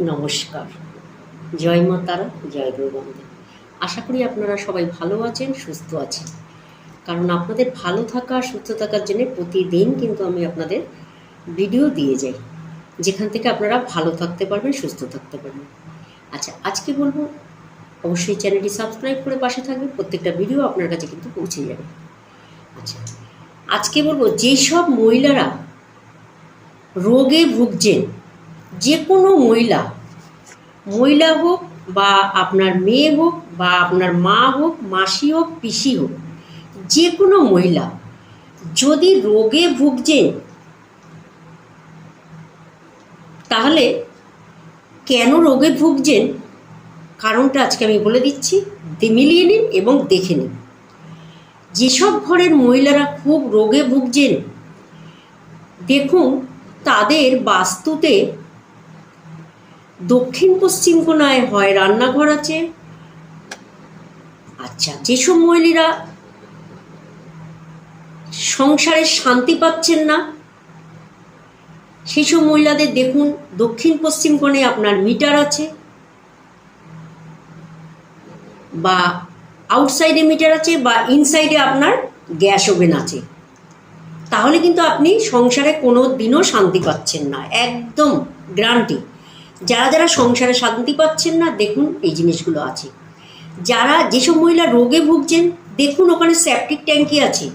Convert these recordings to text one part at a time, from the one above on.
নমস্কার। জয় মা তারা, জয় গুরুবন্দে আশা করি আপনারা সবাই ভালো আছেন, সুস্থ আছেন। কারণ আপনাদের ভালো থাকা, সুস্থ থাকার জন্য প্রতিদিন কিন্তু আমি আপনাদের ভিডিও দিয়ে যাই। যেখান থেকে আপনারা ভালো থাকতে পারবেন, সুস্থ থাকতে পারবেন। আচ্ছা আজকে বলব, অবশ্যই চ্যানেলটি সাবস্ক্রাইব করে পাশে থাকবেন, প্রত্যেকটা ভিডিও আপনার কাছে কিন্তু পৌঁছে যাবে। আচ্ছা আজকে বলব, যেসব মহিলারা রোগে ভুগছেন যে কোনো মহিলা মহিলা হোক বা আপনার মেয়ে হোক বা আপনার মা হোক, মাসি হোক, পিসি হোক যে কোনো মহিলা, যদি রোগে ভুগছেন, তাহলে কেন রোগে ভুগছেন? কারণটা আজকে আমি বলে দিচ্ছি। মিলিয়ে নিন এবং দেখে নিন। যেসব ঘরের মহিলারা খুব রোগে ভুগছেন, দেখুন তাদের বাস্তুতে দক্ষিণ পশ্চিম কোণায় হয় রান্নাঘর আছে। আচ্ছা যেসব মহিলারা সংসারে শান্তি পাচ্ছেন না সেসব মহিলাদের দেখুন, দক্ষিণ পশ্চিম কোণে আপনার মিটার আছে বা আউটসাইডে মিটার আছে বা ইনসাইডে আপনার গ্যাস ওভেন আছে। তাহলে কিন্তু আপনি সংসারে কোনো দিনও শান্তি পাচ্ছেন না, একদম গ্রান্টি যারা যারা সংসারে শান্তি পাচ্ছেন না, দেখুন এই জিনিসগুলো আছে। যারা যেসব মহিলা রোগে ভুগছেন, দেখুন ওখানে সেপটিক ট্যাঙ্কি আছে,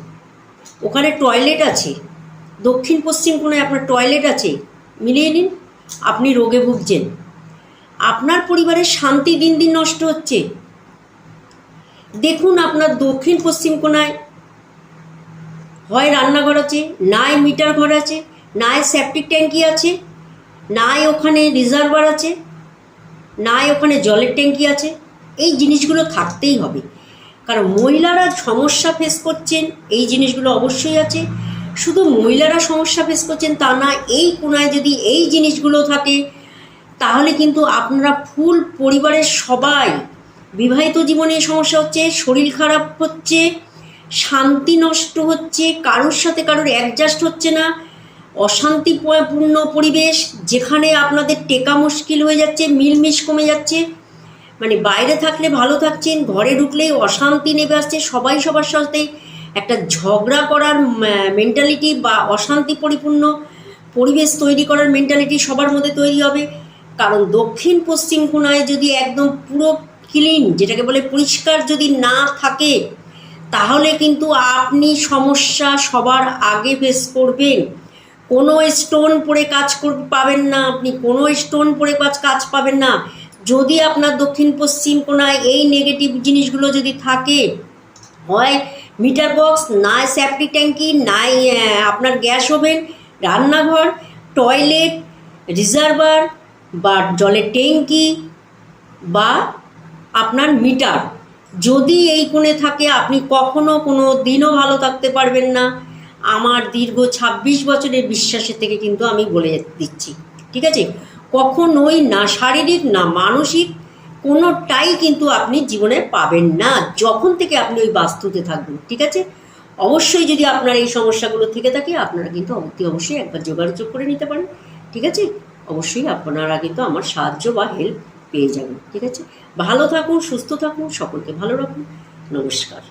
ওখানে টয়লেট আছে, দক্ষিণ পশ্চিম কোণায় আপনার টয়লেট আছে, মিলিয়ে নিন, আপনি রোগে ভুগছেন। আপনার পরিবারের শান্তি দিন দিন নষ্ট হচ্ছে। দেখুন আপনার দক্ষিণ পশ্চিম কোণায় হয় রান্নাঘর আছে, নাই মিটার ঘর আছে, নাই সেপটিক ট্যাঙ্কি আছে নাই ওখানে রিজার্ভার আছে, নাই ওখানে জলের ট্যাঙ্কি আছে, এই জিনিসগুলো থাকতেই হবে। কারণ মহিলারা সমস্যা ফেস করছেন, এই জিনিসগুলো অবশ্যই আছে। শুধু মহিলারা সমস্যা ফেস করছেন তা না, এই কোনায় যদি এই জিনিসগুলো থাকে, তাহলে কিন্তু আপনারা ফুল পরিবারের সবাই বিবাহিত জীবনে সমস্যা হচ্ছে, শরীর খারাপ হচ্ছে, শান্তি নষ্ট হচ্ছে, কারোর সাথে কারোর অ্যাডজাস্ট হচ্ছে না অশান্তিপূর্ণ পরিবেশ যেখানে আপনাদের টেকা মুশকিল হয়ে যাচ্ছে, মিলমিশ কমে যাচ্ছে। মানে বাইরে থাকলে ভালো থাকছেন, ঘরে ঢুকলেই অশান্তি নেমে আসছে, সবাই সবার সাথে একটা ঝগড়া করার মেন্টালিটি বা অশান্তি পরিপূর্ণ পরিবেশ তৈরি করার মেন্টালিটি সবার মধ্যে তৈরি হবে। কারণ দক্ষিণ পশ্চিম কোণায় যদি একদম পুরো ক্লিন যেটাকে বলে পরিষ্কার যদি না থাকে, তাহলে কিন্তু আপনি সমস্যা সবার আগে ফেস করবেন। কোনো স্টোন পরে কাজ পাবেন না, আপনি কোনো স্টোন পরে কাজ কাজ পাবেন না। যদি আপনার দক্ষিণ পশ্চিম কোণায় এই নেগেটিভ জিনিসগুলো যদি থাকে, হয় মিটার বক্স নাই সেপটিক ট্যাঙ্কি, নাই আপনার গ্যাস ওভেন, রান্নাঘর টয়লেট রিজার্ভার বা জলের ট্যাঙ্কি বা আপনার মিটার যদি এই কোণে থাকে, আপনি কখনো কোনো দিনও ভালো থাকতে পারবেন না। আমার দীর্ঘ ছাব্বিশ বছরের বিশ্বাসের থেকে কিন্তু আমি বলে দিচ্ছি। ঠিক আছে? কখনোই না শারীরিক, না মানসিক, কোনোটাই কিন্তু আপনি জীবনে পাবেন না, যখন থেকে আপনি ওই বাস্তুতে থাকবেন। ঠিক আছে? অবশ্যই যদি আপনার এই সমস্যাগুলো থেকে থাকে, আপনারা কিন্তু অতি অবশ্যই একবার যোগাযোগ করে নিতে পারেন। ঠিক আছে? অবশ্যই আপনারা কিন্তু আমার সাহায্য বা হেল্প পেয়ে যাবেন। ঠিক আছে? ভালো থাকুন, সুস্থ থাকুন, সকলকে ভালো রাখুন। নমস্কার।